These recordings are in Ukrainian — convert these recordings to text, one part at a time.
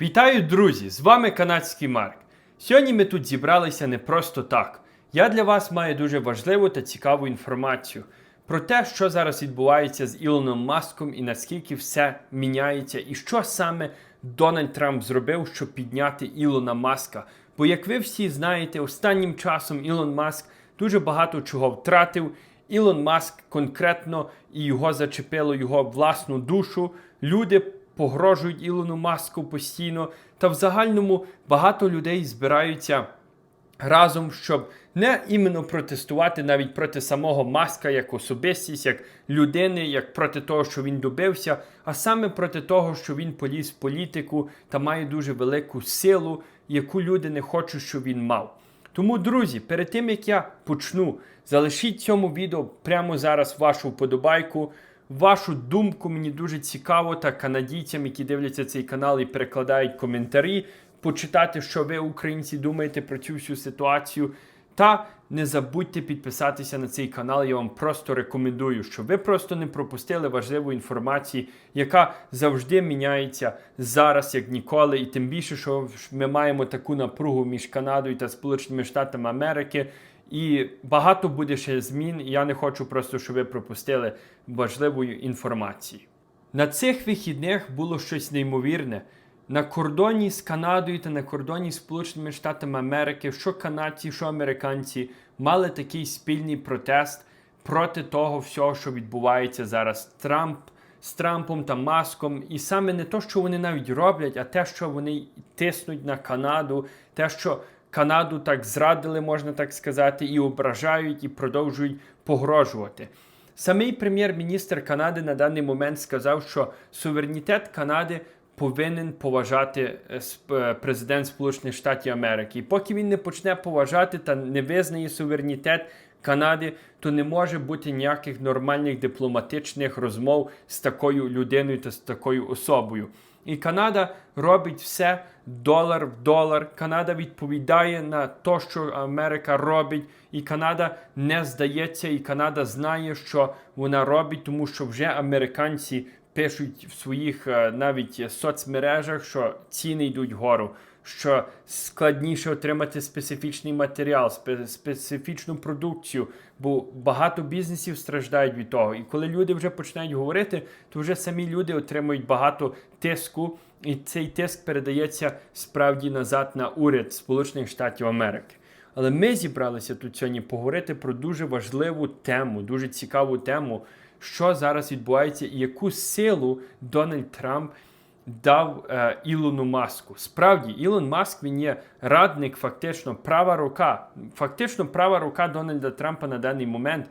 Вітаю, друзі! З вами канадський Марк. Сьогодні ми тут зібралися не просто так. Я для вас маю дуже важливу та цікаву інформацію про те, що зараз відбувається з Ілоном Маском і наскільки все міняється, і що саме Дональд Трамп зробив, щоб підняти Ілона Маска. Бо, як ви всі знаєте, останнім часом Ілон Маск дуже багато чого втратив. Ілон Маск конкретно і його зачепило його власну душу. Люди погрожують Ілону Маску постійно. Та в загальному багато людей збираються разом, щоб не іменно протестувати навіть проти самого Маска як особистість, як людини, як проти того, що він добився, а саме проти того, що він поліз в політику та має дуже велику силу, яку люди не хочуть, щоб він мав. Тому, друзі, перед тим як я почну, залишіть цьому відео прямо зараз вашу вподобайку. Вашу думку мені дуже цікаво та канадійцям, які дивляться цей канал і перекладають коментарі, почитати, що ви, українці, думаєте про цю всю ситуацію. Та не забудьте підписатися на цей канал. Я вам просто рекомендую, щоб ви просто не пропустили важливу інформацію, яка завжди міняється зараз, як ніколи. І тим більше, що ми маємо таку напругу між Канадою та Сполученими Штатами Америки. І багато буде ще змін. Я не хочу просто, щоб ви пропустили важливої інформації. На цих вихідних було щось неймовірне. На кордоні з Канадою та на кордоні з Сполученими Штатами Америки, що канадці, що американці, мали такий спільний протест проти того всього, що відбувається зараз. Трамп з Трампом та Маском. І саме не те, що вони навіть роблять, а те, що вони тиснуть на Канаду, те, що Канаду так зрадили, можна так сказати, і ображають, і продовжують погрожувати. Самий прем'єр-міністр Канади на даний момент сказав, що суверенітет Канади повинен поважати е, е, президент Сполучених Штатів Америки. І поки він не почне поважати та не визнає суверенітет Канади, то не може бути ніяких нормальних дипломатичних розмов з такою людиною та з такою особою. І Канада робить все долар в долар. Канада відповідає на те, що Америка робить, і Канада не здається, і Канада знає, що вона робить, тому що вже американці пишуть в своїх е, навіть соцмережах, що ціни йдуть вгору. Що складніше отримати специфічний матеріал, специфічну продукцію, бо багато бізнесів страждають від того. І коли люди вже починають говорити, то вже самі люди отримують багато тиску, і цей тиск передається справді назад на уряд Сполучених Штатів Америки. Але ми зібралися тут сьогодні поговорити про дуже важливу тему, дуже цікаву тему, що зараз відбувається і яку силу Дональд Трамп дав е, Ілону Маску. Справді, Ілон Маск він є радник, фактично права рука, фактично права рука Дональда Трампа на даний момент.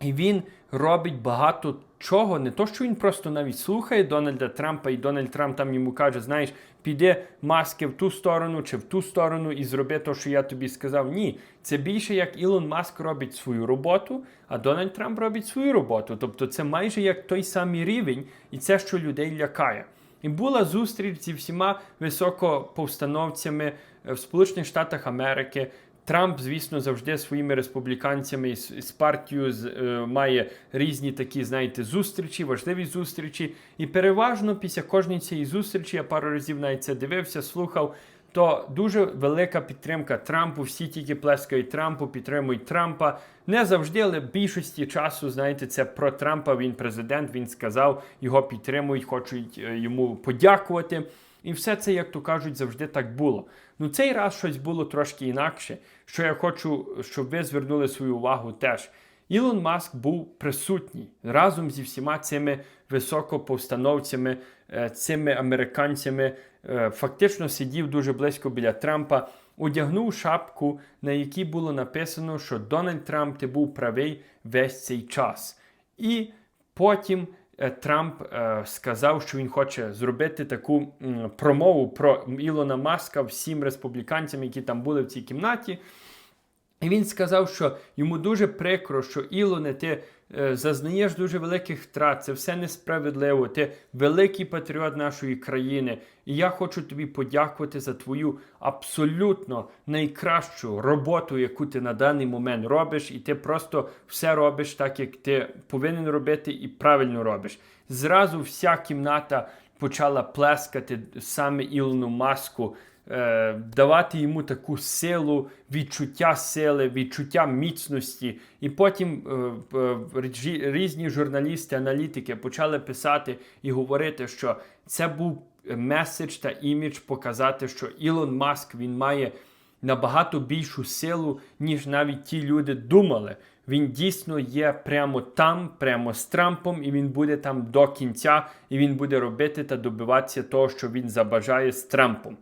І він робить багато чого. Не то, що він просто навіть слухає Дональда Трампа, і Дональд Трамп там йому каже: знаєш, піди маски в ту сторону чи в ту сторону і зроби те, що я тобі сказав. Ні, це більше як Ілон Маск робить свою роботу, а Дональд Трамп робить свою роботу. Тобто це майже як той самий рівень, і це, що людей лякає. І була зустріч зі всіма високоповстановцями е, в Сполучених Штатах Америки. Трамп, звісно, завжди своїми республіканцями з, партією з, е, має різні такі, знаєте, зустрічі, важливі зустрічі. І переважно після кожної цієї зустрічі, я пару разів навіть це дивився, слухав, то дуже велика підтримка Трампу. Всі тільки плескають Трампу, підтримують Трампа. Не завжди, але більшості часу, знаєте, це про Трампа. Він президент, він сказав, його підтримують, хочуть е, йому подякувати. І все це, як то кажуть, завжди так було. Ну цей раз щось було трошки інакше, що я хочу, щоб ви звернули свою увагу теж. Ілон Маск був присутній разом зі всіма цими високоповстановцями, е, цими американцями. Е, Фактично сидів дуже близько біля Трампа, одягнув шапку, на якій було написано, що Дональд Трамп ти був правий весь цей час. І потім Трамп е, сказав, що він хоче зробити таку промову про Ілона Маска всім республіканцям, які там були в цій кімнаті. І він сказав, що йому дуже прикро, що Ілоне, ти е, зазнаєш дуже великих втрат, це все несправедливо. Ти великий патріот нашої країни. І я хочу тобі подякувати за твою абсолютно найкращу роботу, яку ти на даний момент робиш, і ти просто все робиш так, як ти повинен робити, і правильно робиш. Зразу вся кімната почала плескати саме Ілону Маску, е, давати йому таку силу, відчуття сили, відчуття міцності. І потім е, е, різні журналісти, аналітики почали писати і говорити, що це був меседж та імідж показати, що Ілон Маск він має набагато більшу силу, ніж навіть ті люди думали. Він дійсно є прямо там, прямо з Трампом, і він буде там до кінця, і він буде робити та добиватися того, що він забажає з Трампом.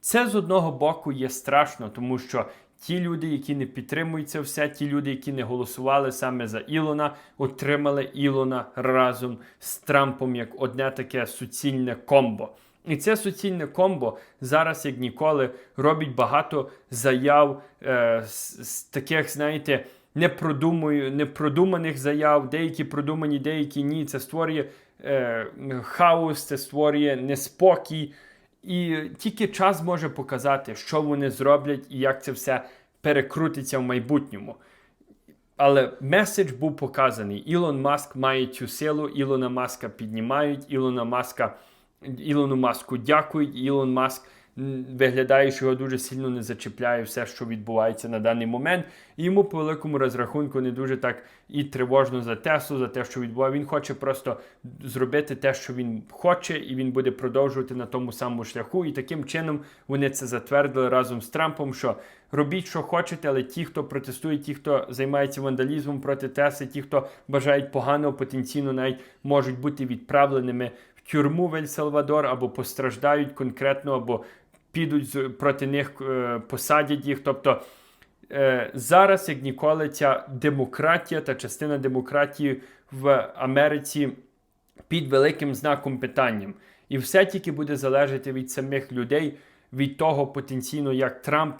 Це з одного боку є страшно, тому що ті люди, які не підтримують це все, ті люди, які не голосували саме за Ілона, отримали Ілона разом з Трампом як одне таке суцільне комбо. І це суцільне комбо зараз, як ніколи, робить багато заяв е, з, з таких, знаєте, непродумую, непродуманих заяв, деякі продумані, деякі ні. Це створює е, хаос, це створює неспокій. І тільки час може показати, що вони зроблять і як це все перекрутиться в майбутньому. Але меседж був показаний. Ілон Маск має цю силу, Ілона Маска піднімають, Ілона Маска, Ілону Маску дякують. Ілон Маск виглядає, що його дуже сильно не зачіпляє все, що відбувається на даний момент. І йому по великому розрахунку не дуже так і тривожно за Теслу, за те, що відбувається. Він хоче просто зробити те, що він хоче, і він буде продовжувати на тому самому шляху. І таким чином вони це затвердили разом з Трампом. що Робіть, що хочете, але ті, хто протестує, ті, хто займається вандалізмом проти Тесли, ті, хто бажають поганого, потенційно навіть можуть бути відправленими в тюрму в Ель-Салвадор або постраждають конкретно, або підуть проти них, е, посадять їх. Тобто е, зараз, як ніколи, ця демократія та частина демократії в Америці під великим знаком питанням. І все тільки буде залежати від самих людей, від того потенційно, як Трамп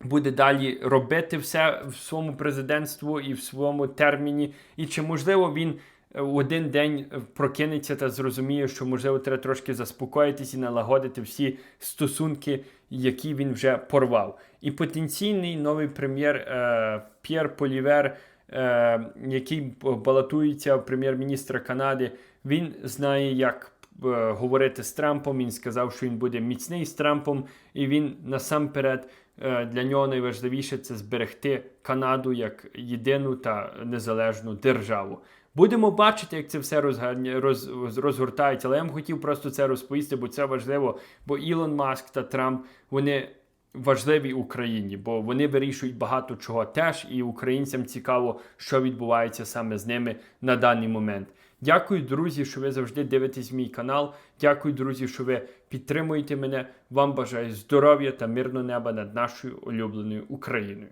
буде далі робити все в своєму президентству і в своєму терміні, і чи можливо він один день прокинеться та зрозуміє, що можливо треба трошки заспокоїтись і налагодити всі стосунки, які він вже порвав. І потенційний новий прем'єр е, П'єр Полівер, е, який балотується в прем'єр-міністра Канади, він знає, як е, говорити з Трампом. Він сказав, що він буде міцний з Трампом, і він насамперед е, для нього найважливіше це зберегти Канаду як єдину та незалежну державу. Будемо бачити, як це все розгарня- роз, розгортається. Але я вам хотів просто це розповісти, бо це важливо. Бо Ілон Маск та Трамп вони важливі Україні, бо вони вирішують багато чого теж, і українцям цікаво, що відбувається саме з ними на даний момент. Дякую, друзі, що ви завжди дивитесь мій канал. Дякую, друзі, що ви підтримуєте мене. Вам бажаю здоров'я та мирного неба над нашою улюбленою Україною.